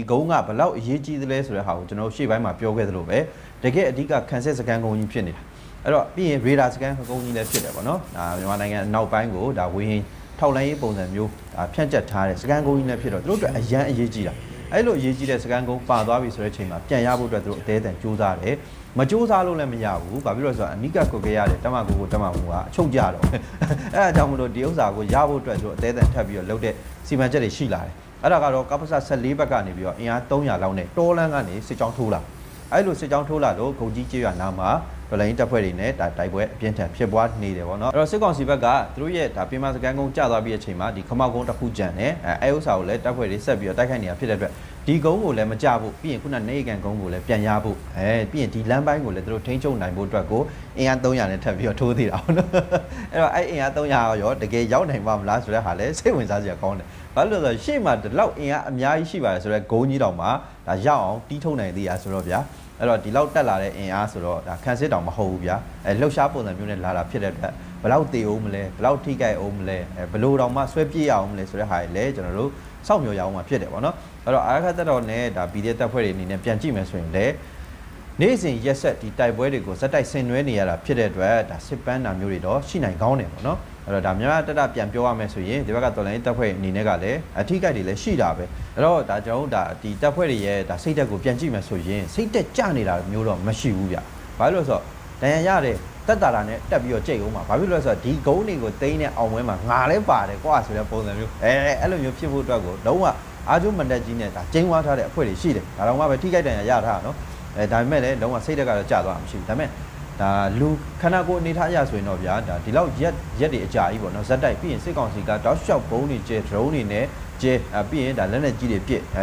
ဒီကုန်းကဘလောက်အရေးကြီးသလဲဆိုတဲ့ဟာကိုကျွန်တော်တို့ရှေ့ပိုင်းမှာပြောခဲ့သလိုပဲတကယ်အဓိကခန်းစစ်စကန်ကုန်းကြီးဖြစ်နေတာအဲ့တော့ပြီးရင်ရေဒါစကန်ကုန်းကြီးလည်းဖြစ်တယ်ပေါ့နော်ဒါမြန်မာနိုင်ငံအနောက်ပိုင်းကိုဒါဝင်းဟင်းထောက်လိုင်းရေးပုံစံမျိုးဒါဖြန့်ကျက်ထားတဲ့စကန်ကုန်းကြီးလည်းဖြစ်တော့သူတို့အတွက်အရန်အရေးကြီးတာအဲ့လိုအရေးကြီးတဲ့စကန်ကုန်းပါသွားပြီဆိုတဲ့အချိန်မှာပြန်ရဖို့အတွက်သူတို့အသေးအတန်စူးစမ်းတယ်မစူးစမ်းလို့လည်းမရဘူးဘာဖြစ်လို့လဲဆိုတော့အနိကကိုခဲ့ရတဲ့တမကိုကိုတမကိုကအချုပ်ကြတော့အဲ့ဒါကြောင့်မလို့ဒီဥစ္စာကိုရဖို့အတွက်သူတို့အသေးအတန်ထပ်ပြီးတော့လုပ်တဲ့စီမံချက်တွေရှိလာတယ် အဲ့ဒါကတော့ကပ္ပစ14ဘက်ကနေပြီးတော့အင်အား300လောက်နဲ့တောလန်းကနေစစ်ကြောင်းထိုးလာအဲ့လိုစစ်ကြောင်းထိုးလာလို့ဂုံကြီးကျေးရွာနားမှာ ဗလိုင်းတပ်ဖွဲ့တွေနဲ့ဒါတိုက်ပွဲအပြင်းထန်ဖြစ်ပွားနေတယ်ပေါ့နော်အဲ့တော့စစ်ကောင်စီဘက်ကသူတို့ရဲ့ဒါပြင်မစကန်ကုန်းကျသွားပြီးအချိန်မှာဒီခမောက်ကုန်းတစ်ခုကျန်တယ်အဲအဲဥစ္စာကိုလည်းတပ်ဖွဲ့တွေဆက်ပြီးတော့တိုက်ခိုက်နေတာဖြစ်တဲ့အတွက်ဒီကုန်းကိုလည်းမကြဘူးပြီးရင်ခုနနေကန်ကုန်းကိုလည်းပြန်ရဖို့အဲပြီးရင်ဒီလမ်းပိုင်းကိုလည်းသူတို့ထိန်းချုပ်နိုင်ဖို့အတွက်ကိုအင်အား300နဲ့ထပ်ပြီးတော့ထိုးသေးတာပေါ့နော်အဲ့တော့အဲ့အင်အား300ရောတကယ်ရောက်နိုင်ပါမလားဆိုတဲ့ဟာလည်းစိတ်ဝင်စားစရာကောင်းတယ်ဘာလို့လဲဆိုတော့ရှေ့မှာဒီလောက်အင်အားအများကြီးရှိပါတယ်ဆိုတော့ဂုံကြီးတောင်မှာဒါရောက်အောင်တီးထုံနိုင်သေးရဆိုတော့ဗျာ အဲ့တော့ဒီလောက်တက်လာတဲ့အင်အားဆိုတော့ဒါခန်းစစ်တောင်မဟုတ်ဘူးဗျာအဲလှုပ်ရှားပုံစံမျိုးနဲ့လာတာဖြစ်တဲ့အတွက်ဘယ်လောက်တေအောင်မလဲဘယ်လောက်ထိကြိုက်အောင်မလဲအဲဘယ်လိုတောင်မှဆွဲပြေးရအောင်မလဲဆိုတဲ့ဟာတွေလည်းကျွန်တော်တို့စောင့်မျှော်ရအောင်မှာဖြစ်တယ်ပေါ့နော်အဲ့တော့အာခတ်တက်တော်နဲ့ဒါဗီဒီယိုတက်ဖွဲ့တွေအနေနဲ့ပြန်ကြည့်မယ်ဆိုရင်လည်း နေ့စဉ်ရက်ဆက်ဒီတိုက်ပွဲတွေကိုဇက်တိုက်ဆင်နွှဲနေရတာဖြစ်တဲ့အတွက်ဒါစစ်ပန်းတာမျိုးတွေတော့ရှိနိုင်ကောင်းတယ်ပေါ့နော်အဲ့တော့ဒါမြန်မာတက်တာပြန်ပြောရမယ်ဆိုရင်ဒီဘက်ကတော်လိုင်းတပ်ဖွဲ့အနေနဲ့ကလည်းအထီးကိုက်တွေလည်းရှိတာပဲအဲ့တော့ဒါကျွန်တော်တို့ဒါဒီတပ်ဖွဲ့တွေရဲ့ဒါစိတ်တက်ကိုပြန်ကြည့်မယ်ဆိုရင်စိတ်တက်ကြနေတာမျိုးတော့မရှိဘူးဗျဘာလို့လဲဆိုတော့ဒဏ်ရာရတယ်တက်တာတာနဲ့တက်ပြီးတော့ကြိတ်အောင်ပါဘာဖြစ်လို့လဲဆိုတော့ဒီဂုံးတွေကိုတိန်းတဲ့အောင်ဝဲမှာငါလည်းပါတယ်ကွာဆိုတဲ့ပုံစံမျိုးအဲအဲ့လိုမျိုးဖြစ်ဖို့အတွက်ကိုလုံးဝအားကျုံမတက်ကြီးနဲ့ဒါကျင်းဝါထားတဲ့အဖွဲ့တွေရှိတယ်ဒါတော့မှပဲထိခိုက်ဒဏ်ရာရထားတာနော် အဲဒါပေမဲ့လည်းလုံးဝစိတ်တက်ကတော့ကြာသွားမှာမရှိဘူးဒါပေမဲ့ဒါလူခန္ဓာကိုယ်အနေထားအရဆိုရင်တော့ဗျာဒါဒီလောက်ရက်ရက်တွေအကြာကြီးပေါ့နော်ဇက်တိုက်ပြီးရင်စစ်ကောင်စီကတောက်လျှောက်ဘုံတွေကျဲ drone တွေနဲ့ကျဲအဲပြီးရင်ဒါလက်နက်ကြီးတွေပစ်အဲ